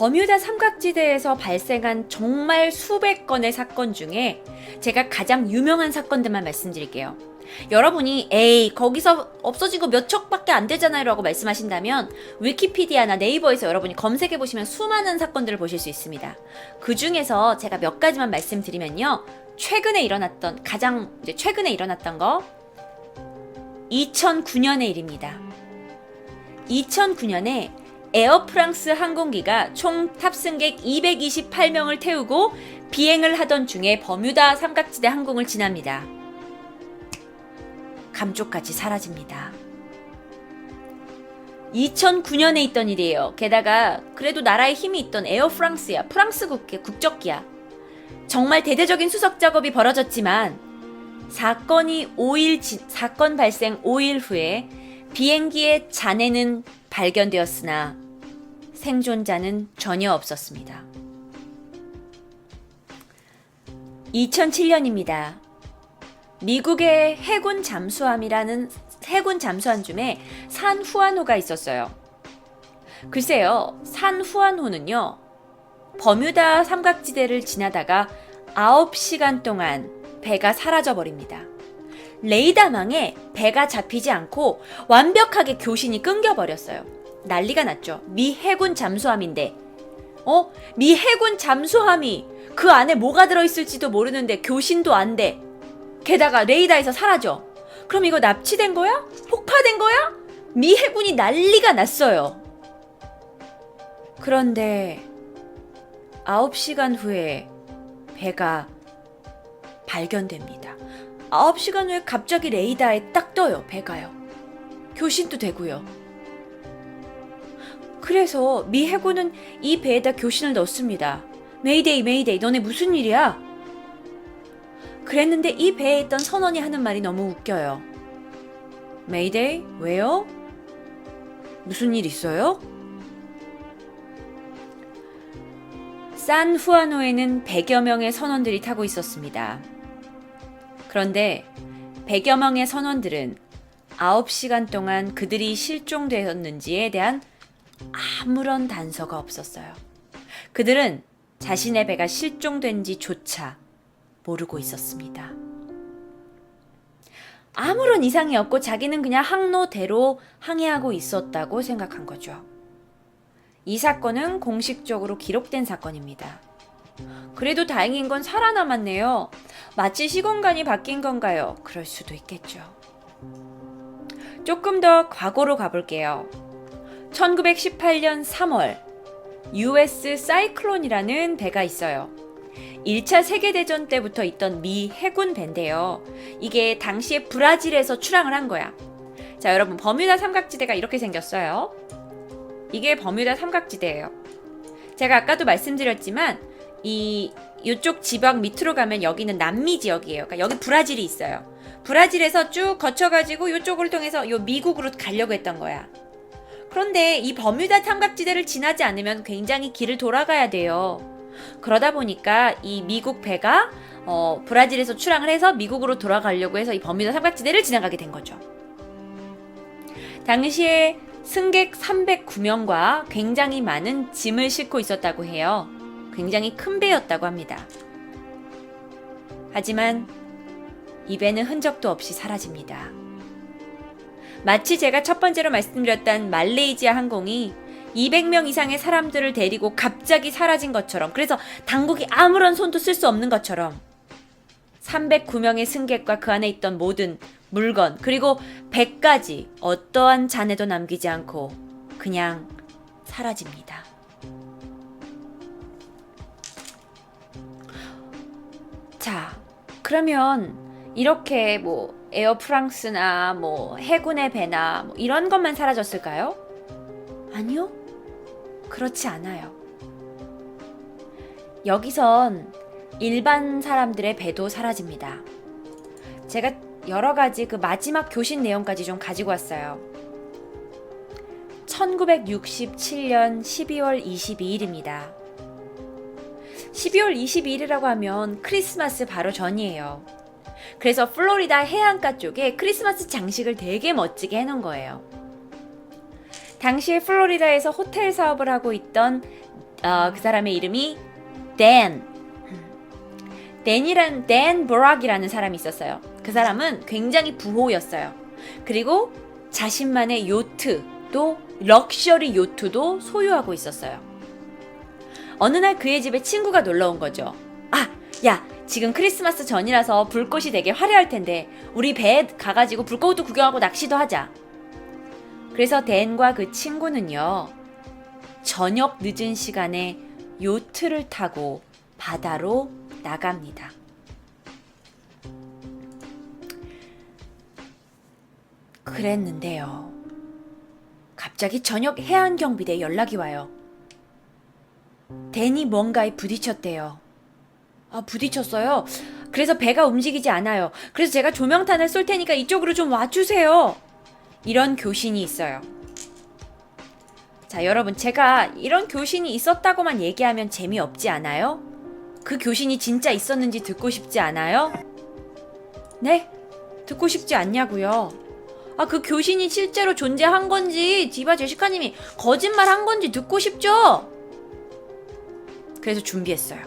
버뮤다 삼각지대에서 발생한 정말 수백 건의 사건 중에 제가 가장 유명한 사건들만 말씀드릴게요. 여러분이 에이 거기서 없어진 거 몇 척밖에 안 되잖아요 라고 말씀하신다면 위키피디아나 네이버에서 여러분이 검색해 보시면 수많은 사건들을 보실 수 있습니다. 그 중에서 제가 몇 가지만 말씀드리면요. 최근에 일어났던 가장 이제 최근에 일어났던 거 2009년의 일입니다. 2009년에 에어프랑스 항공기가 총 탑승객 228명을 태우고 비행을 하던 중에 버뮤다 삼각지대 항공을 지납니다. 감쪽같이 사라집니다. 2009년에 있던 일이에요. 게다가 그래도 나라에 힘이 있던 에어프랑스야. 프랑스 국계 국적기야. 정말 대대적인 수석 작업이 벌어졌지만 사건이 5일 지, 사건 발생 5일 후에 비행기의 잔해는 발견되었으나 생존자는 전혀 없었습니다. 2007년입니다. 미국의 해군 잠수함이라는 해군 잠수함 중에 산 후안호가 있었어요. 글쎄요, 산 후안호는요, 버뮤다 삼각지대를 지나다가 9시간 동안 배가 사라져 버립니다. 레이더망에 배가 잡히지 않고 완벽하게 교신이 끊겨버렸어요. 난리가 났죠. 미 해군 잠수함인데, 어? 미 해군 잠수함이 그 안에 뭐가 들어있을지도 모르는데 교신도 안 돼. 게다가 레이더에서 사라져. 그럼 이거 납치된 거야? 폭파된 거야? 미 해군이 난리가 났어요. 그런데 9시간 후에 배가 발견됩니다. 9시간 후에 갑자기 레이더에 딱 떠요, 배가요. 교신도 되고요. 그래서 미 해군은 이 배에다 교신을 넣습니다. 메이데이, 메이데이, 너네 무슨 일이야? 그랬는데 이 배에 있던 선원이 하는 말이 너무 웃겨요. 메이데이, 왜요? 무슨 일 있어요? 산 후아노에는 100여 명의 선원들이 타고 있었습니다. 그런데 100여 명의 선원들은 9시간 동안 그들이 실종되었는지에 대한 아무런 단서가 없었어요. 그들은 자신의 배가 실종된지조차 모르고 있었습니다. 아무런 이상이 없고 자기는 그냥 항로대로 항해하고 있었다고 생각한 거죠. 이 사건은 공식적으로 기록된 사건입니다. 그래도 다행인 건 살아남았네요. 마치 시공간이 바뀐 건가요? 그럴 수도 있겠죠. 조금 더 과거로 가볼게요. 1918년 3월, US 사이클론이라는 배가 있어요. 1차 세계대전 때부터 있던 미 해군 배인데요. 이게 당시에 브라질에서 출항을 한 거야. 자, 여러분, 버뮤다 삼각지대가 이렇게 생겼어요. 이게 버뮤다 삼각지대예요. 제가 아까도 말씀드렸지만 이 이쪽 지방 밑으로 가면 여기는 남미 지역이에요. 그러니까 여기 브라질이 있어요. 브라질에서 쭉 거쳐가지고 이쪽을 통해서 요 미국으로 가려고 했던 거야. 그런데 이 버뮤다 삼각지대를 지나지 않으면 굉장히 길을 돌아가야 돼요. 그러다 보니까 이 미국 배가 어, 브라질에서 출항을 해서 미국으로 돌아가려고 해서 이 버뮤다 삼각지대를 지나가게 된 거죠. 당시에 승객 309명과 굉장히 많은 짐을 싣고 있었다고 해요. 굉장히 큰 배였다고 합니다. 하지만 이 배는 흔적도 없이 사라집니다. 마치 제가 첫 번째로 말씀드렸던 말레이시아 항공이 200명 이상의 사람들을 데리고 갑자기 사라진 것처럼 그래서 당국이 아무런 손도 쓸 수 없는 것처럼 309명의 승객과 그 안에 있던 모든 물건 그리고 배까지 어떠한 잔해도 남기지 않고 그냥 사라집니다. 자, 그러면 이렇게 뭐 에어 프랑스나 뭐 해군의 배나 뭐 이런 것만 사라졌을까요? 아니요. 그렇지 않아요. 여기선 일반 사람들의 배도 사라집니다. 제가 여러 가지 그 마지막 교신 내용까지 좀 가지고 왔어요. 1967년 12월 22일입니다. 12월 22일이라고 하면 크리스마스 바로 전이에요. 그래서 플로리다 해안가 쪽에 크리스마스 장식을 되게 멋지게 해놓은 거예요. 당시에 플로리다에서 호텔 사업을 하고 있던 어, 그 사람의 이름이 댄. 댄이란 댄 보락이라는 사람이 있었어요. 그 사람은 굉장히 부호였어요. 그리고 자신만의 요트도 럭셔리 요트도 소유하고 있었어요. 어느 날 그의 집에 친구가 놀러 온 거죠. 아, 야, 지금 크리스마스 전이라서 불꽃이 되게 화려할 텐데 우리 배에 가가지고 불꽃도 구경하고 낚시도 하자. 그래서 댄과 그 친구는요, 저녁 늦은 시간에 요트를 타고 바다로 나갑니다. 그랬는데요. 갑자기 저녁 해안 경비대 연락이 와요. 댄이 뭔가에 부딪혔대요. 아, 부딪혔어요. 그래서 배가 움직이지 않아요. 그래서 제가 조명탄을 쏠 테니까 이쪽으로 좀 와주세요. 이런 교신이 있어요. 자, 여러분, 제가 이런 교신이 있었다고만 얘기하면 재미없지 않아요? 그 교신이 진짜 있었는지 듣고 싶지 않아요? 네? 듣고 싶지 않냐고요? 아, 그 교신이 실제로 존재한 건지, 디바 제시카님이 거짓말 한 건지 듣고 싶죠? 그래서 준비했어요.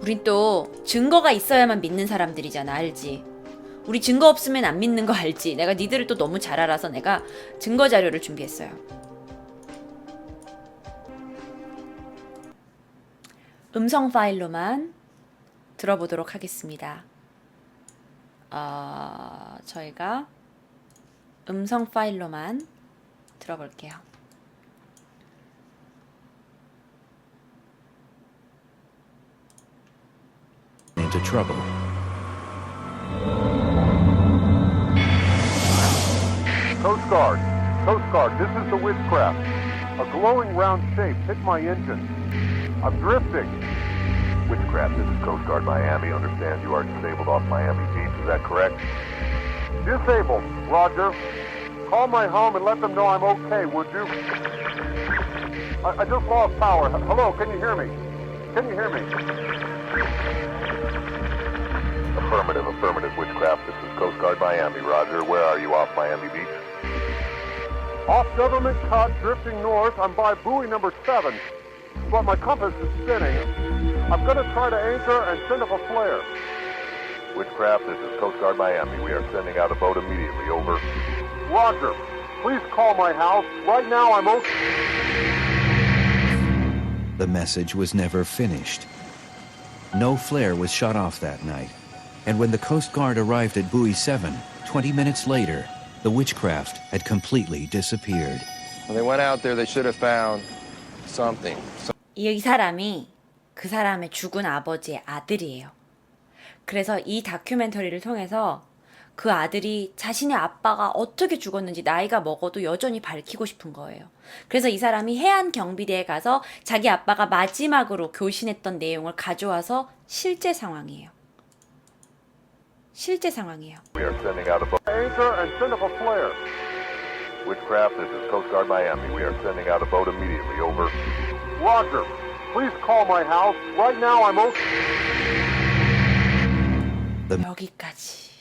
우린 또 증거가 있어야만 믿는 사람들이잖아, 알지? 우리 증거 없으면 안 믿는 거 알지? 내가 니들을 또 너무 잘 알아서 내가 증거 자료를 준비했어요. 음성 파일로만 들어보도록 하겠습니다. 어, 저희가 음성 파일로만 들어볼게요. Into trouble. Coast Guard, Coast Guard, this is the Witchcraft. A glowing round shape hit my engine. I'm drifting. Witchcraft, this is Coast Guard Miami. Understand you are disabled off Miami Beach, is that correct? Disabled, Roger. Call my home and let them know I'm okay, would you? I, I just lost power. Hello, can you hear me? Can you hear me? Affirmative, affirmative, Witchcraft. This is Coast Guard Miami. Roger, where are you off Miami Beach? Off Government Cut, drifting north. I'm by buoy number seven. But my compass is spinning. I'm gonna try to anchor and send up a flare. Witchcraft, this is Coast Guard Miami. We are sending out a boat immediately. Over. Roger. Please call my house. Right now I'm okay. The message was never finished. No flare was shot off that night, and when the Coast Guard arrived at Buoy 7, 20 minutes later, the witchcraft had completely disappeared. When they went out there, they should have found something. 이 사람이 그 사람의 죽은 아버지의 아들이에요. 그래서 이 다큐멘터리를 통해서 그 아들이 자신의 아빠가 어떻게 죽었는지 나이가 먹어도 여전히 밝히고 싶은 거예요. 그래서 이 사람이 해안 경비대에 가서 자기 아빠가 마지막으로 교신했던 내용을 가져와서 실제 상황이에요. 실제 상황이에요. We are sending out a boat. Anchor and send up a flare. Witchcraft, this is Coast Guard Miami. We are sending out a boat immediately. Over. Roger. Please call my house. Right now I'm okay. 여기까지.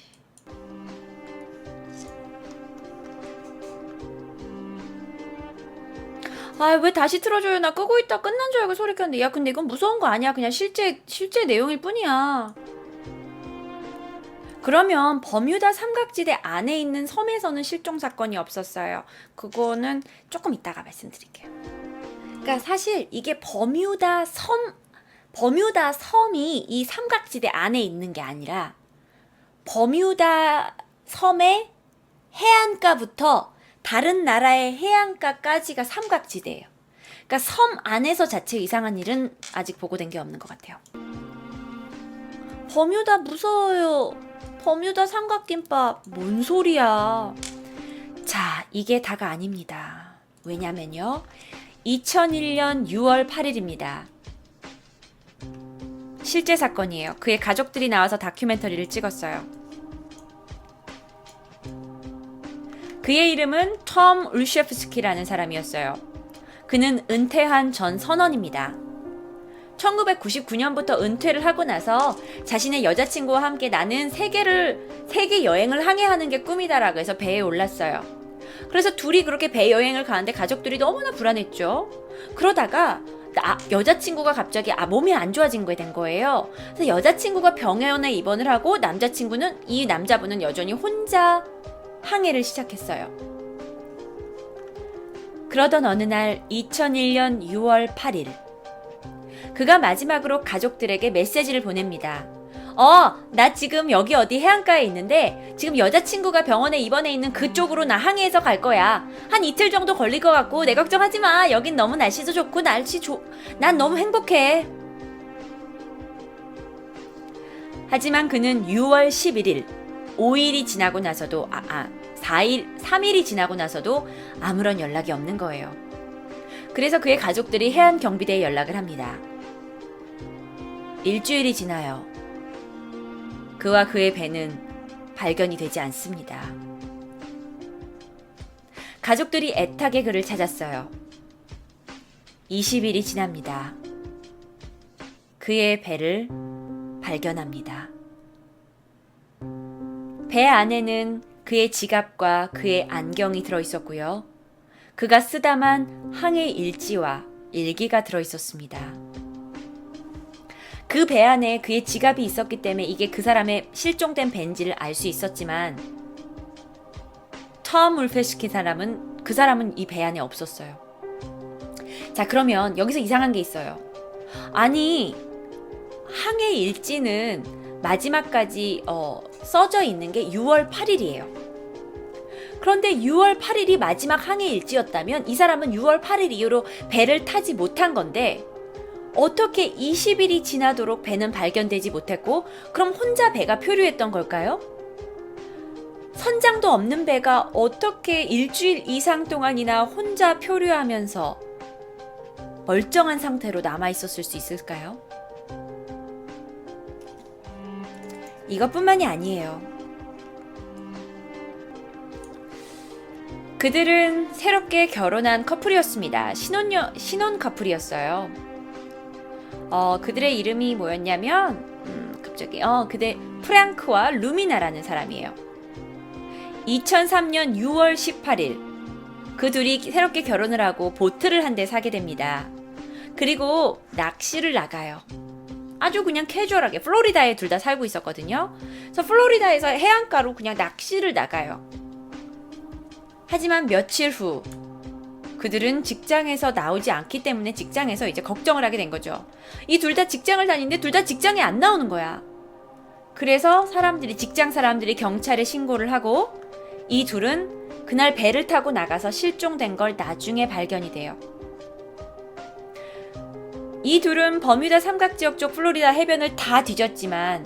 아, 왜 다시 틀어줘요? 나 끄고 있다 끝난 줄 알고 소리 켰는데. 야, 근데 이건 무서운 거 아니야. 그냥 실제, 실제 내용일 뿐이야. 그러면 버뮤다 삼각지대 안에 있는 섬에서는 실종 사건이 없었어요. 그거는 조금 이따가 말씀드릴게요. 그러니까 사실 이게 버뮤다 섬, 버뮤다 섬이 이 삼각지대 안에 있는 게 아니라 버뮤다 섬의 해안가부터 다른 나라의 해안가까지가 삼각지대예요. 그러니까 섬 안에서 자체 이상한 일은 아직 보고된 게 없는 것 같아요. 버뮤다 무서워요. 버뮤다 삼각김밥 뭔 소리야? 자, 이게 다가 아닙니다. 왜냐면요. 2001년 6월 8일입니다. 실제 사건이에요. 그의 가족들이 나와서 다큐멘터리를 찍었어요. 그의 이름은 톰 울셰프스키라는 사람이었어요. 그는 은퇴한 전 선원입니다. 1999년부터 은퇴를 하고 나서 자신의 여자친구와 함께 나는 세계를 세계 여행을 항해하는 게 꿈이다라고 해서 배에 올랐어요. 그래서 둘이 그렇게 배 여행을 가는데 가족들이 너무나 불안했죠. 그러다가 나, 여자친구가 갑자기 아 몸이 안 좋아진 거에 된 거예요. 그래서 여자친구가 병원에 입원을 하고 남자친구는 이 남자분은 여전히 혼자 항해를 시작했어요. 그러던 어느 날 2001년 6월 8일 그가 마지막으로 가족들에게 메시지를 보냅니다. 어, 나 지금 여기 어디 해안가에 있는데 지금 여자친구가 병원에 입원해 있는 그쪽으로 나 항해해서 갈 거야. 한 이틀 정도 걸릴 것 같고 내 걱정하지 마. 여긴 너무 날씨도 좋고 날씨 좋. 난 너무 행복해. 하지만 그는 6월 11일 5일이 지나고 나서도 아, 아 4일 3일이 지나고 나서도 아무런 연락이 없는 거예요. 그래서 그의 가족들이 해안 경비대에 연락을 합니다. 일주일이 지나요. 그와 그의 배는 발견이 되지 않습니다. 가족들이 애타게 그를 찾았어요. 20일이 지납니다. 그의 배를 발견합니다. 배 안에는 그의 지갑과 그의 안경이 들어 있었고요. 그가 쓰다만 항해 일지와 일기가 들어 있었습니다. 그 배 안에 그의 지갑이 있었기 때문에 이게 그 사람의 실종된 벤지를 알 수 있었지만 톰 울페스키 사람은 그 사람은 이 배 안에 없었어요. 자 그러면 여기서 이상한 게 있어요. 아니 항해 일지는 마지막까지 어, 써져 있는 게 6월 8일이에요. 그런데 6월 8일이 마지막 항해 일지였다면 이 사람은 6월 8일 이후로 배를 타지 못한 건데 어떻게 20일이 지나도록 배는 발견되지 못했고 그럼 혼자 배가 표류했던 걸까요? 선장도 없는 배가 어떻게 일주일 이상 동안이나 혼자 표류하면서 멀쩡한 상태로 남아 있었을 수 있을까요? 이것뿐만이 아니에요. 그들은 새롭게 결혼한 커플이었습니다. 신혼여, 신혼 커플이었어요. 어, 그들의 이름이 뭐였냐면, 음, 갑자기, 어, 그대 프랑크와 루미나라는 사람이에요. 2003년 6월 18일, 그 둘이 새롭게 결혼을 하고 보트를 한 대 사게 됩니다. 그리고 낚시를 나가요. 아주 그냥 캐주얼하게 플로리다에 둘 다 살고 있었거든요. 그래서 플로리다에서 해안가로 그냥 낚시를 나가요. 하지만 며칠 후 그들은 직장에서 나오지 않기 때문에 직장에서 이제 걱정을 하게 된 거죠. 이 둘 다 직장을 다니는데 둘 다 직장에 안 나오는 거야. 그래서 사람들이 직장 사람들이 경찰에 신고를 하고 이 둘은 그날 배를 타고 나가서 실종된 걸 나중에 발견이 돼요. 이 둘은 버뮤다 삼각 지역 쪽 플로리다 해변을 다 뒤졌지만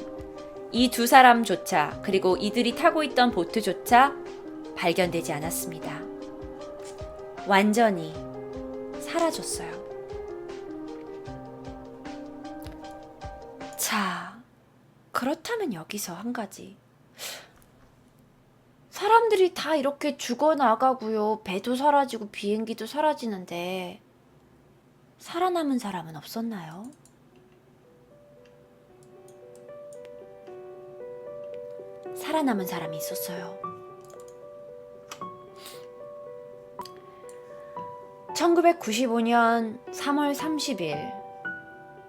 이 두 사람조차 그리고 이들이 타고 있던 보트조차 발견되지 않았습니다. 완전히 사라졌어요. 자, 그렇다면 여기서 한 가지. 사람들이 다 이렇게 죽어나가고요. 배도 사라지고 비행기도 사라지는데 살아남은 사람은 없었나요? 살아남은 사람이 있었어요. 1995년 3월 30일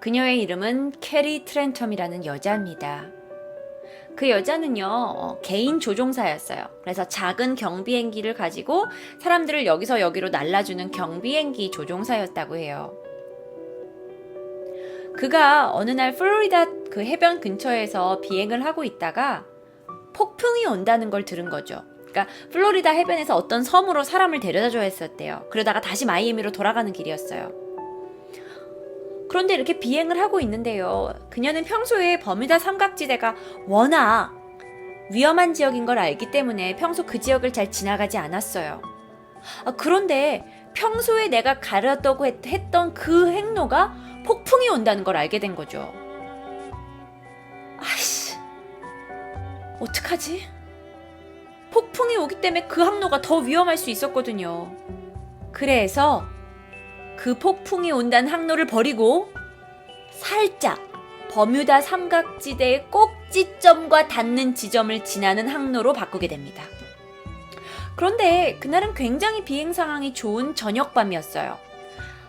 그녀의 이름은 캐리 트렌텀이라는 여자입니다. 그 여자는요, 어, 개인 조종사였어요. 그래서 작은 경비행기를 가지고 사람들을 여기서 여기로 날라주는 경비행기 조종사였다고 해요. 그가 어느 날 플로리다 그 해변 근처에서 비행을 하고 있다가 폭풍이 온다는 걸 들은 거죠. 그러니까 플로리다 해변에서 어떤 섬으로 사람을 데려다 줘야 했었대요. 그러다가 다시 마이애미로 돌아가는 길이었어요. 그런데 이렇게 비행을 하고 있는데요. 그녀는 평소에 버뮤다 삼각지대가 워낙 위험한 지역인 걸 알기 때문에 평소 그 지역을 잘 지나가지 않았어요. 아, 그런데 평소에 내가 가려다고 했, 했던 그 행로가 폭풍이 온다는 걸 알게 된 거죠. 아이씨, 어떡하지? 폭풍이 오기 때문에 그 항로가 더 위험할 수 있었거든요. 그래서 그 폭풍이 온다는 항로를 버리고 살짝 버뮤다 삼각지대의 꼭지점과 닿는 지점을 지나는 항로로 바꾸게 됩니다. 그런데 그날은 굉장히 비행 상황이 좋은 저녁 밤이었어요.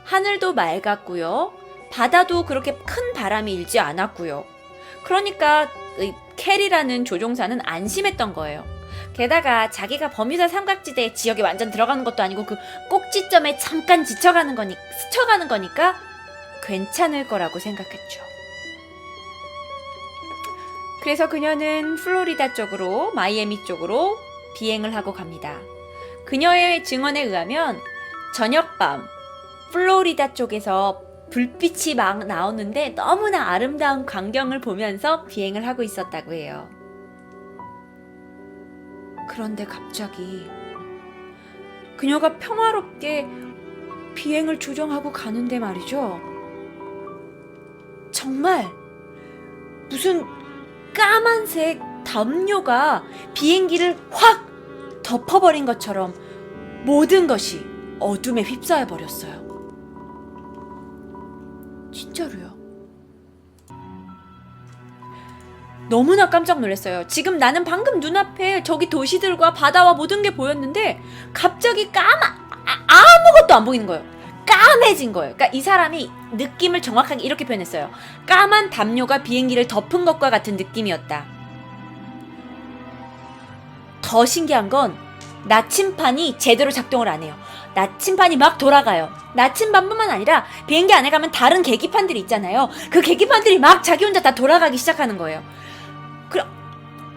하늘도 맑았고요. 바다도 그렇게 큰 바람이 일지 않았고요. 그러니까 이 캐리라는 조종사는 안심했던 거예요. 게다가 자기가 버뮤다 삼각지대 지역에 완전 들어가는 것도 아니고 그 꼭지점에 잠깐 지쳐가는 거니 스쳐가는 거니까 괜찮을 거라고 생각했죠. 그래서 그녀는 플로리다 쪽으로 마이애미 쪽으로 비행을 하고 갑니다. 그녀의 증언에 의하면 저녁밤 플로리다 쪽에서 불빛이 막 나오는데 너무나 아름다운 광경을 보면서 비행을 하고 있었다고 해요. 그런데 갑자기 그녀가 평화롭게 비행을 조정하고 가는데 말이죠. 정말 무슨 까만색 담요가 비행기를 확 덮어버린 것처럼 모든 것이 어둠에 휩싸여 버렸어요. 진짜로요. 너무나 깜짝 놀랐어요. 지금 나는 방금 눈앞에 저기 도시들과 바다와 모든 게 보였는데 갑자기 까마 아, 아무것도 안 보이는 거예요. 까매진 거예요. 그러니까 이 사람이 느낌을 정확하게 이렇게 표현했어요. 까만 담요가 비행기를 덮은 것과 같은 느낌이었다. 더 신기한 건 나침판이 제대로 작동을 안 해요. 나침판이 막 돌아가요. 나침반뿐만 아니라 비행기 안에 가면 다른 계기판들이 있잖아요. 그 계기판들이 막 자기 혼자 다 돌아가기 시작하는 거예요.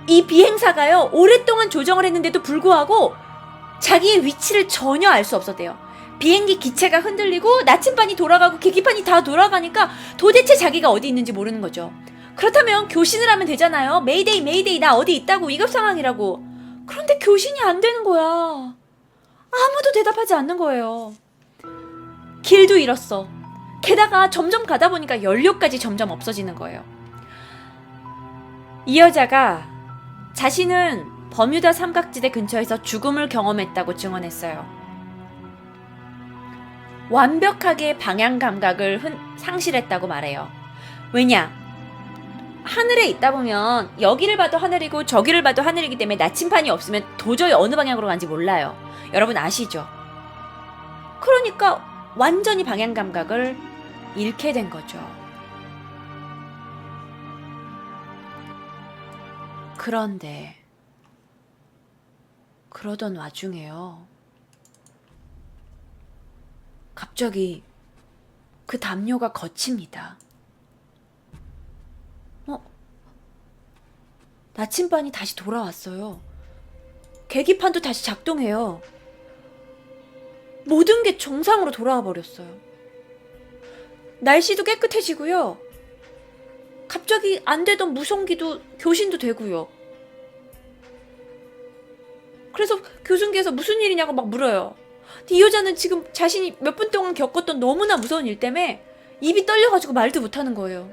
이 비행사가요 오랫동안 조정을 했는데도 불구하고 자기의 위치를 전혀 알 수 없었대요. 비행기 기체가 흔들리고 나침반이 돌아가고 계기판이 다 돌아가니까 도대체 자기가 어디 있는지 모르는 거죠. 그렇다면 교신을 하면 되잖아요. 메이데이 메이데이 나 어디 있다고 위급 상황이라고. 그런데 교신이 안 되는 거야. 아무도 대답하지 않는 거예요. 길도 잃었어. 게다가 점점 가다 보니까 연료까지 점점 없어지는 거예요. 이 여자가 자신은 버뮤다 삼각지대 근처에서 죽음을 경험했다고 증언했어요. 완벽하게 방향 감각을 흔- 상실했다고 말해요. 왜냐? 하늘에 있다 보면 여기를 봐도 하늘이고 저기를 봐도 하늘이기 때문에 나침판이 없으면 도저히 어느 방향으로 가는지 몰라요. 여러분 아시죠? 그러니까 완전히 방향 감각을 잃게 된 거죠. 그런데 그러던 와중에요. 갑자기 그 담요가 거칩니다. 어? 나침반이 다시 돌아왔어요. 계기판도 다시 작동해요. 모든 게 정상으로 돌아와 버렸어요. 날씨도 깨끗해지고요. 갑자기 안 되던 무송기도 교신도 되고요. 그래서 교수님께서 무슨 일이냐고 막 물어요. 이 여자는 지금 자신이 몇 분 동안 겪었던 너무나 무서운 일 때문에 입이 떨려가지고 말도 못하는 거예요.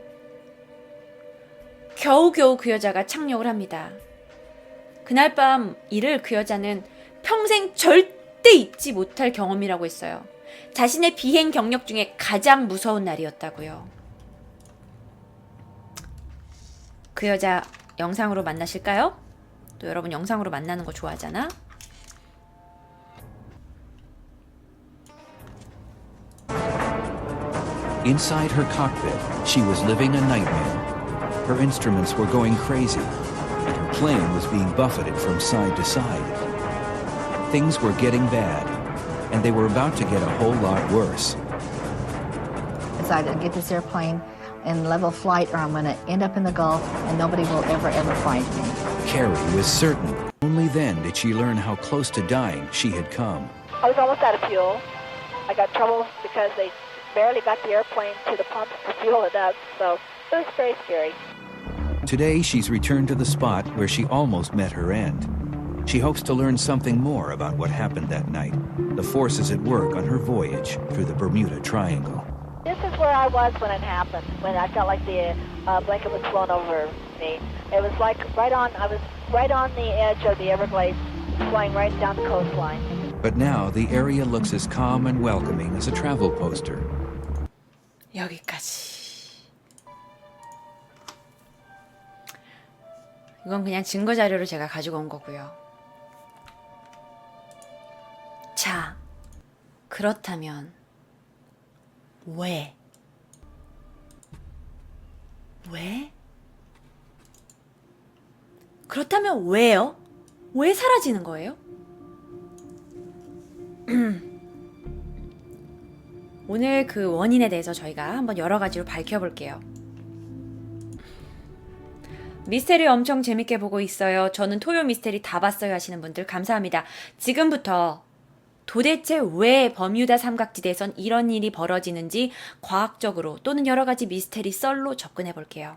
겨우겨우 그 여자가 착륙을 합니다. 그날 밤 일을 그 여자는 평생 절대 잊지 못할 경험이라고 했어요. 자신의 비행 경력 중에 가장 무서운 날이었다고요. 그 여자 영상으로 만나실까요? 또 여러분 영상으로 만나는 거 좋아하잖아? Inside her cockpit, she was living a nightmare. Her instruments were going crazy, and her plane was being buffeted from side to side. Things were getting bad, and they were about to get a whole lot worse. It's either get this airplane in level flight or I'm going to end up in the Gulf and nobody will ever, ever find me. Carrie was certain. Only then did she learn how close to dying she had come. I was almost out of fuel. I got trouble because they barely got the airplane to the pumps to fuel it up, so it was very scary. Today, she's returned to the spot where she almost met her end. She hopes to learn something more about what happened that night, the forces at work on her voyage through the Bermuda Triangle. This is where I was when it happened, when I felt like the uh, blanket was blown over me. It was like right on, I was right on the edge of the Everglades, flying right down the coastline. But now the area looks as calm and welcoming as a travel poster. 여기까지. 이건 그냥 증거 자료를 제가 가지고 온 거고요. 자, 그렇다면 왜? 왜? 그렇다면 왜요? 왜 사라지는 거예요? 오늘 그 원인에 대해서 저희가 한번 여러 가지로 밝혀볼게요. 미스테리 엄청 재밌게 보고 있어요. 저는 토요 미스테리 다 봤어요 하시는 분들 감사합니다. 지금부터 도대체 왜 버뮤다 삼각지대에선 이런 일이 벌어지는지 과학적으로 또는 여러 가지 미스테리 썰로 접근해 볼게요.